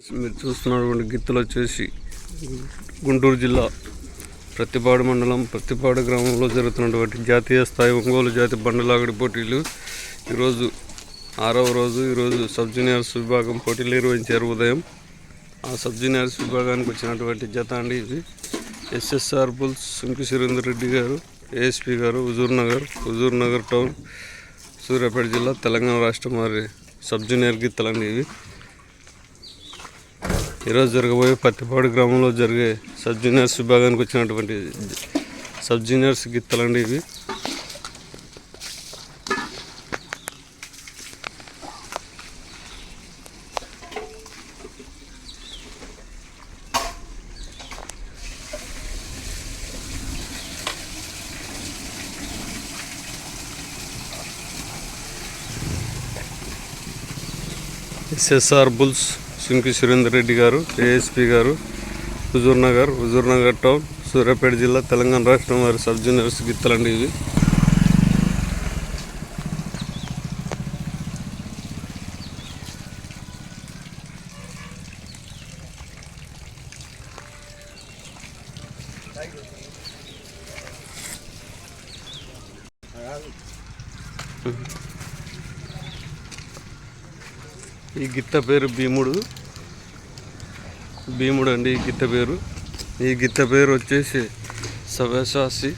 మీరు చూస్తున్నటువంటి గిత్తలు వచ్చేసి గుంటూరు జిల్లా ప్రతిపాడు మండలం ప్రతిపాడు గ్రామంలో జరుగుతున్నటువంటి జాతీయ స్థాయి ఒంగోలు జాతి బండలాగడి పోటీలు. ఈరోజు ఆరవ రోజు ఈరోజు సబ్ జూనియర్స్ విభాగం పోటీలు నిర్వహించారు ఉదయం. ఆ సబ్ జూనియర్స్ విభాగానికి వచ్చినటువంటి జత అండి ఇది. ఎస్ఎస్ఆర్ బుల్స్ సుంకి సురేందర్ రెడ్డి గారు ఏఎస్పి గారు Huzurnagar Huzurnagar town Suryapet జిల్లా తెలంగాణ రాష్ట్రం వారి సబ్ జూనియర్ గిత్తలండి ఇవి. ఈరోజు జరగబోయే పత్తిపాడు గ్రామంలో జరిగే సబ్ జూనియర్స్ విభాగానికి వచ్చినటువంటి సబ్ జూనియర్స్ గిత్తలండి ఇవి. ఎస్ఎస్ఆర్ బుల్స్ సుంకి సురేందర్ రెడ్డి గారు ఏఎస్పీ గారు Huzurnagar Huzurnagar town Suryapet జిల్లా తెలంగాణ రాష్ట్రం వారి సబ్ జూనియర్స్ గిత్తలండి ఇవి. ఈ గిత్త పేరు భీముడు. భీముడు అండి ఈ గిత్త పేరు. ఈ గిత్త పేరు వచ్చేసి సవ్యసాసి